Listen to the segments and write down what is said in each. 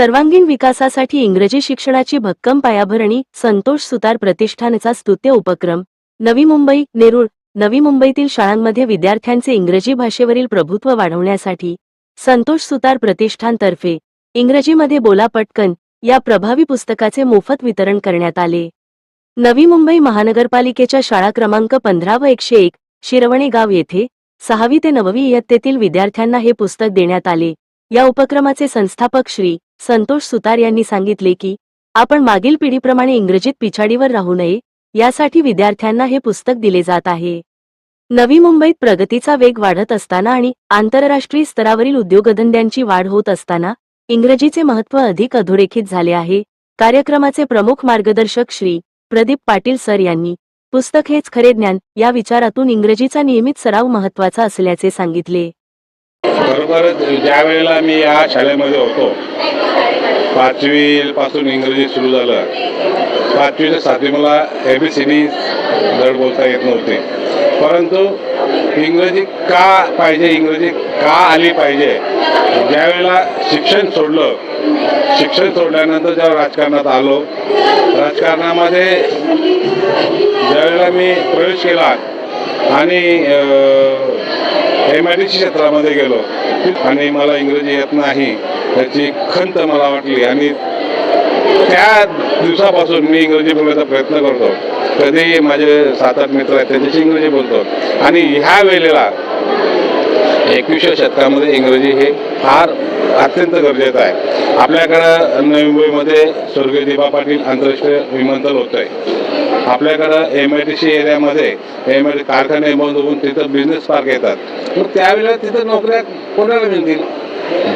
सर्वांगीण विकासासाठी इंग्रजी शिक्षणाची भक्कम पायाभरणी संतोष सुतार प्रतिष्ठानचा स्तुत्य उपक्रम. नवी मुंबई नेरूळ नवी मुंबईतील शाळांमध्ये विद्यार्थ्यांचे इंग्रजी भाषेवरील प्रभुत्व वाढवण्यासाठी संतोष सुतार प्रतिष्ठानतर्फे इंग्रजीमध्ये बोला पटकन या प्रभावी पुस्तकाचे मोफत वितरण करण्यात आले. नवी मुंबई महानगरपालिकेच्या शाळा क्रमांक पंधरा व एकशे एक शिरवणे गाव येथे सहावी ते नववी इयत्तेतील विद्यार्थ्यांना हे पुस्तक देण्यात आले. या उपक्रमाचे संस्थापक श्री संतोष सुतार यांनी सांगितले की आपण मागील पिढीप्रमाणे इंग्रजीत पिछाडीवर राहू नये यासाठी विद्यार्थ्यांना हे पुस्तक दिले जात आहे. नवी मुंबईत प्रगतीचा वेग वाढत असताना आणि आंतरराष्ट्रीय स्तरावरील उद्योगधंद्यांची वाढ होत असताना इंग्रजीचे महत्त्व अधिक अधोरेखित झाले आहे कार्यक्रमाचे प्रमुख मार्गदर्शक श्री. प्रदीप पाटील सर यांनी पुस्तक हेच खरे ज्ञान या विचारातून इंग्रजीचा नियमित सराव महत्त्वाचा असल्याचे सांगितले. खरोखरच ज्या वेळेला मी या शाळेमध्ये होतो पाचवी पासून इंग्रजी सुरू झालं. पाचवी ते सातवी मला एबीसीडी धड बोलता येत नव्हते. परंतु इंग्रजी का पाहिजे इंग्रजी का आली पाहिजे? ज्या वेळेला शिक्षण सोडलं शिक्षण सोडल्यानंतर जेव्हा राजकारणात आलो राजकारणामध्ये ज्यावेळेला मी प्रवेश केला आणि एम आय डी क्षेत्रामध्ये गेलो आणि मला इंग्रजी येत नाही त्याची खंत मला वाटली. आणि त्या दिवसापासून मी इंग्रजी बोलण्याचा प्रयत्न करतो. कधी माझे सात आठ मित्र आहेत त्यांच्याशी इंग्रजी बोलतो. आणि ह्या वेळेला एकविसव्या शतकामध्ये इंग्रजी हे फार अत्यंत गरजेचं आहे. आपल्याकडं नवी मुंबईमध्ये स्वर्गीय दिबा पाटील आंतरराष्ट्रीय विमानतळ होत आहे आपल्याकडं एम आय टी सी एरियामध्ये एम आय टी कारखाने बंद होऊन तिथं बिझनेस पार्क येतात मग त्यावेळेला तिथं नोकऱ्या कोणाला मिळतील?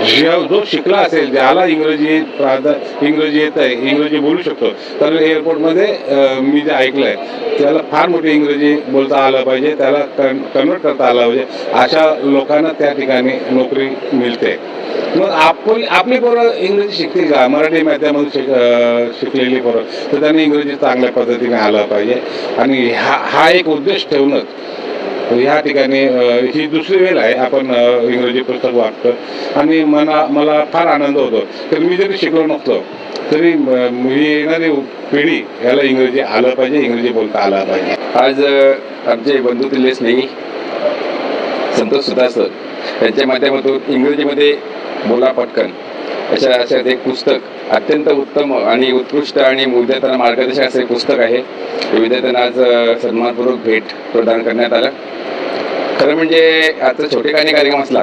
ज्या जो शिकला असेल ज्याला इंग्रजी प्रांत इंग्रजी येत आहे इंग्रजी बोलू शकतो. तर एअरपोर्टमध्ये मी जे ऐकलं आहे त्याला फार मोठी इंग्रजी बोलता आलं पाहिजे त्याला कन कन्वर्ट करता आलं पाहिजे. अशा लोकांना त्या ठिकाणी नोकरी मिळते. मग आपण आपली पोरं इंग्रजी शिकतील का? मराठी माध्यमातून शिक शिकलेली पोरं. तर त्यांनी इंग्रजी चांगल्या पद्धतीने आलं पाहिजे. आणि हा हा एक उद्देश ठेवूनच ह्या ठिकाणी ही दुसरी वेळ आहे आपण इंग्रजी पुस्तक वाचतो. आणि मला मला फार आनंद होतो. तर मी जरी शिकलो नसतो तरी मी ही येणारी पिढी याला इंग्रजी आलं पाहिजे इंग्रजी बोलता आलं पाहिजे. आज आमचे बंधू तिल्ले स्नेही संतोष सुधार सर यांच्या माध्यमातून इंग्रजीमध्ये बोला पटकन. अशा अशा एक पुस्तक अत्यंत उत्तम आणि उत्कृष्ट आणि विद्यार्थ्यांना मार्गदर्शक असे एक पुस्तक आहे. विद्यार्थ्यांना आज सन्मानपूर्वक भेट प्रदान करण्यात आलं. खरं म्हणजे आजचा छोटे काही कार्यक्रम असला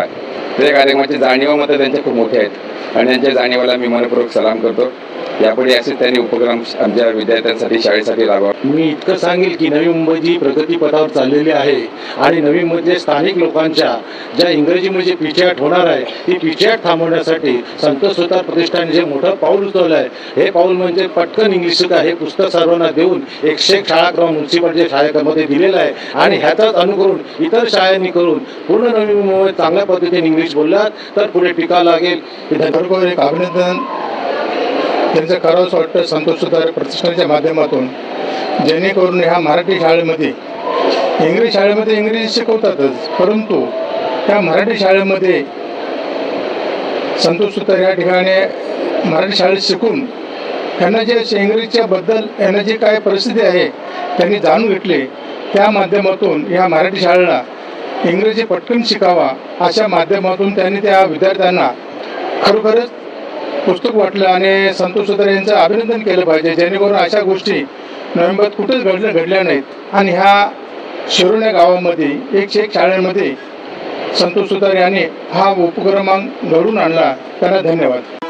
तर कार्यक्रमाची जाणीव मात्र त्यांच्या खूप मोठे आहेत. आणि त्यांच्या जाणीवाला मी मनपूर्वक सलाम करतो. यापुढे असेच त्यांनी उपक्रम आमच्या विद्यार्थ्यांसाठी शाळेसाठी राबवा. मी इतकं सांगेल की नवी मुंबई जी प्रगतीपथावर चाललेली आहे आणि नवी मुंबईतल्या स्थानिक लोकांच्या ज्या इंग्रजीमध्ये पिछेहाट होणार आहे ती पिछेहाट थांबवण्यासाठी संतोष सुतार प्रतिष्ठाने जे मोठं पाऊल उचललं आहे हे पाऊल म्हणजे पटकन इंग्लिश हे पुस्तक सर्वांना देऊन एकशे एक शाळा क्रमांक म्युन्सिपालिटी शाळेमध्ये दिलेलं आहे. आणि ह्याचाच अनुकरून इतर शाळांनी करून पूर्ण नवी मुंबईत चांगल्या पद्धतीने इंग्लिश बोललात तर पुढे टीका लागेल. इथं खरोखर एक अभिनंदन त्यांचं करावंसं वाटतं संतोष सुधार प्रतिष्ठानच्या माध्यमातून. जेणेकरून ह्या मराठी शाळेमध्ये इंग्रजी शाळेमध्ये इंग्रजी शिकवतातच परंतु त्या मराठी शाळेमध्ये संतोष सुतार या ठिकाणी मराठी शाळेत शिकून त्यांना जे इंग्रजीच्या बद्दल यांना जी काय परिस्थिती आहे त्यांनी जाणून घेतले त्या माध्यमातून या मराठी शाळेला इंग्रजी पटकन शिकावा अशा माध्यमातून त्यांनी त्या विद्यार्थ्यांना खरोखरच पुस्तक वाटलं आणि संतोष सुतार यांचं अभिनंदन केलं पाहिजे जेणेकरून अशा गोष्टी नोव्हेंबरात कुठेच घडल्या घडल्या नाहीत. आणि ह्या शिरोण्या गावामध्ये एकशे एक शाळेमध्ये संतोष सुतार यांनी हा उपक्रमांक घडून आणला. त्यांना धन्यवाद.